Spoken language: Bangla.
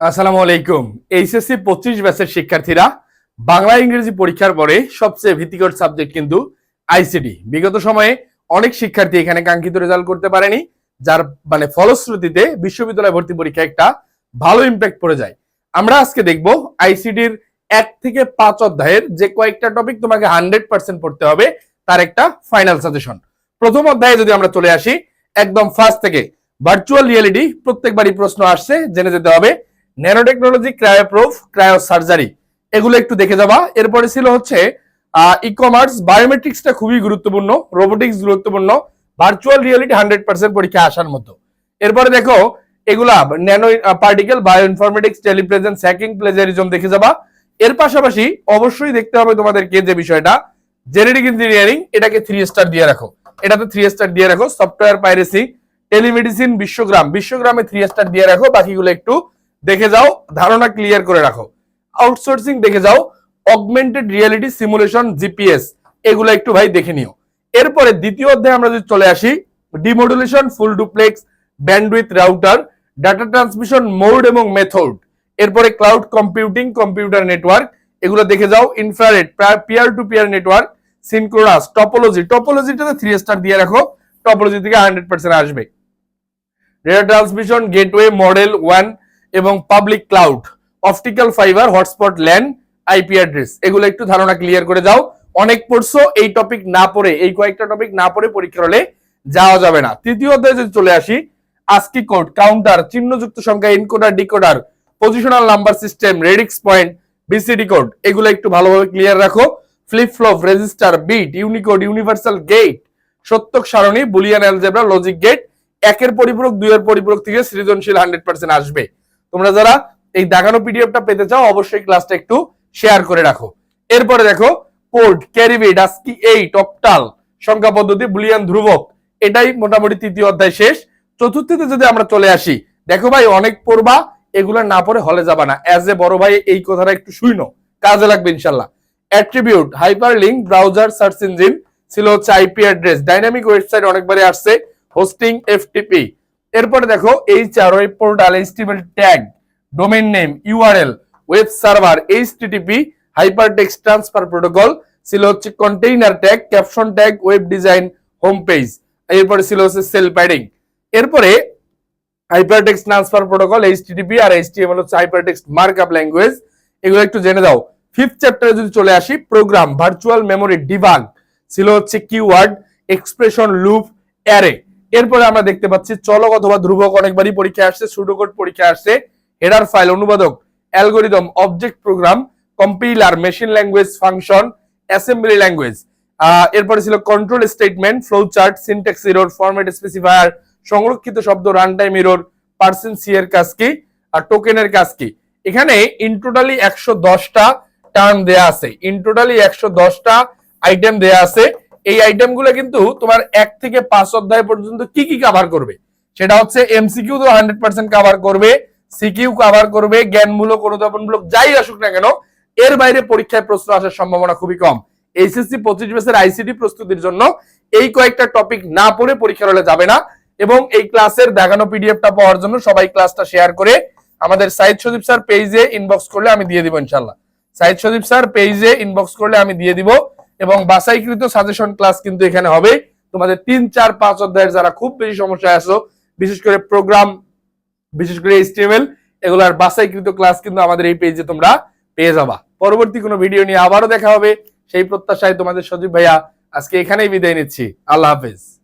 আসসালামু আলাইকুম। এইচএসসি পঁচিশ ব্যাচের শিক্ষার্থীরা বাংলা ইংরেজি পরীক্ষার পরে সবচেয়ে ভীতিকর সাবজেক্ট কিন্তু আইসিডি বিগত সময়ে অনেক শিক্ষার্থী এখানে কাঙ্ক্ষিত রেজাল্ট করতে পারেনি, যার মানে ফলশ্রুতিতে বিশ্ববিদ্যালয় ভর্তি পরীক্ষা একটা ভালো ইম্প্যাক্ট পড়ে যায়। আমরা আজকে দেখব আইসিডির এক থেকে পাঁচ অধ্যায়ের যে কয়েকটা টপিক তোমাকে হান্ড্রেড পার্সেন্ট পড়তে হবে, তার একটা ফাইনাল সাজেশন প্রথম অধ্যায়ে যদি আমরা চলে আসি, একদম ফার্স্ট থেকে ভার্চুয়াল রিয়েলিটি প্রত্যেকবারই প্রশ্ন আসছে, জেনে যেতে হবে nano technology cryoproof cryo surgery এগুলো একটু দেখে যাবা। এরপরে ছিল হচ্ছে ই কমার্স বায়োমেট্রিক্সটা খুবই গুরুত্বপূর্ণ রোবোটিক্স গুরুত্বপূর্ণ ভার্চুয়াল রিয়েলিটি হান্ড্রেড পার্সেন্ট পরীক্ষা আসার মতো। এরপরে দেখো, এগুলা nano particle bio informatics telepresence hacking plagiarism দেখে যাবা। এর পাশাপাশি অবশ্যই দেখতে হবে তোমাদেরকে যে বিষয়টা জেনেটিক ইঞ্জিনিয়ারিং এটাকে থ্রি স্টার দিয়ে রাখো। এটাতে থ্রি স্টার দিয়ে রাখো সফটওয়্যার পাইরেসি টেলিমেডিসিন বিশ্বগ্রাম, বিশ্বগ্রামে থ্রি স্টার দিয়ে রাখো, বাকিগুলো একটু দেখে যাও, ধারণা ক্লিয়ার করে রাখো। আউটসোর্সিং দেখে যাও অগমেন্টেড রিয়েলিটি সিমুলেশন জিপিএস এগুলো একটু ভাই দেখে নিও। এরপরে দ্বিতীয় অধ্যায়ে আমরা যদি চলে আসি demodulation full duplex bandwidth router data transmission mode এবং মেথড এরপরে ক্লাউড কম্পিউটিং কম্পিউটার নেটওয়ার্ক এগুলো দেখে যাও infrared peer to peer network synchronous topology টপোলজিটাতে three star দিয়ে রাখো টপোলজি থেকে হান্ড্রেড পার্সেন্ট আসবে। Data transmission gateway model one এবং public cloud optical fibre hotspot land IP address এগুলো একটু ধারণা ক্লিয়ার করে যাও অনেক পড়ছো এই টপিক না পড়ে, এই কয়েকটা টপিক না পড়ে পরীক্ষা হলে যাওয়া যাবে না। তৃতীয় অধ্যায়ে যদি চলে আসি আস্কি কোড কাউন্টার চিহ্নযুক্ত সংখ্যা encoder decoder positional number system radix point BCD code এগুলো একটু ভালোভাবে ক্লিয়ার রাখো। Flip flop register bit unicode universal gate সত্যক সারণী বুলিয়ান অ্যালজেব্রা লজিক গেট একের পরিপূরক, দুইয়ের পরিপূরক থেকে সৃজনশীল হান্ড্রেড পার্সেন্ট আসবে। তোমরা যারা এই দেখানো পিডিএফটা পেতে চাও, অবশ্যই ক্লাসটা একটু শেয়ার করে রাখো। এরপরে দেখো কোড ক্যারিবি ডাস্কি এইট অক্টাল সংখ্যা পদ্ধতি বুলিয়ান ধ্রুবক, এটাই মোটামুটি তৃতীয় অধ্যায় শেষ। চতুর্থতে যদি আমরা চলে আসি, দেখো ভাই, অনেক পড়বা, এগুলো না পড়ে হলে যাবা না। অ্যাজ এ বড় ভাই, এই কথাটা একটু শুইনো। কাজে লাগবে ইনশাল্লাহ attribute hyper link browser search engine ছিল হচ্ছে আইপি অ্যাড্রেস ডাইনামিক ওয়েবসাইট অনেকবারই আসছে হোস্টিং এফটিপি এরপরে দেখো HR web portal HTML tag domain name URL web server HTTP hyper text transfer protocol ছিল হচ্ছে container tag caption tag web design home page এরপরে ছিল হচ্ছে সেল প্যাডিং এরপরে হাইপারটেক্সট ট্রান্সফার প্রোটোকল এইচটিটিপি আর এইচটিএমএল হচ্ছে হাইপারটেক্সট মার্কআপ ল্যাঙ্গুয়েজ এগুলো একটু জেনে দাও। ফিফথ চ্যাপ্টারে যদি চলে আসি প্রোগ্রাম ভার্চুয়াল মেমোরি ডিবাগ ছিল হচ্ছে কিওয়ার্ড এক্সপ্রেশন লুপ অ্যারে এরপরে আমরা দেখতে পাচ্ছি চলক অথবা ধ্রুবক অনেকবারই পরীক্ষা আসছে, সুডোকোড পরীক্ষা আসছে। হেডার ফাইল অনুবাদক, algorithm object program compiler machine language function assembly language এরপরে ছিল control statement flow chart syntax error format specifier সংরক্ষিত শব্দ রান টাইম এরর পার্সেন সি এর কাজ কি, আর টোকেনের কাজ কি। এখানে ইন টোটালি একশো দশটা টার্ম দেয়া আছে। ইন টোটালি একশো দশটা আইটেম দেয়া আছে। এই আইটেমগুলো কিন্তু তোমার এক থেকে পাঁচ অধ্যায় পর্যন্ত কি কি কভার করবে? সেটা হচ্ছে এমসিকিউ তো হান্ড্রেড পার্সেন্ট কভার করবে সিকিউ কভার করবে, জ্ঞানমূলক, অনুধাবনমূলক, যাই আসুক না কেন, এর বাইরে পরীক্ষায় প্রশ্ন আসার সম্ভাবনা খুবই কম। এইচএসসি পঁচিশ বছর প্রস্তুতির জন্য এই কয়েকটা টপিক না পড়ে পরীক্ষার হলে যাবে না এবং এই ক্লাসের দেখানো পিডিএফটা পাওয়ার জন্য সবাই ক্লাসটা শেয়ার করে আমাদের সাইদ সদীপ স্যার পেজে ইনবক্স করলে আমি দিয়ে দিব ইনশাল্লাহ সাইদ সদীপ স্যার পেজে ইনবক্স করলে আমি দিয়ে দিব। এবং বাসাইকৃত সাজেশন ক্লাস কিন্তু এখানে হবে। তোমাদের তিন, চার, পাঁচ অধ্যায়ের যারা খুব বেশি সমস্যায় আসো বিশেষ করে প্রোগ্রাম বিশেষ করে এইচটিএমএল এগুলার বাসাইকৃত ক্লাস কিন্তু আমাদের এই পেজে তোমরা পেয়ে যাবা। পরবর্তী কোনো ভিডিও নিয়ে আবারও দেখা হবে। সেই প্রত্যাশায় তোমাদের সজীব ভাইয়া, আজকে এখানেই বিদায় নিচ্ছি। আল্লাহ হাফেজ।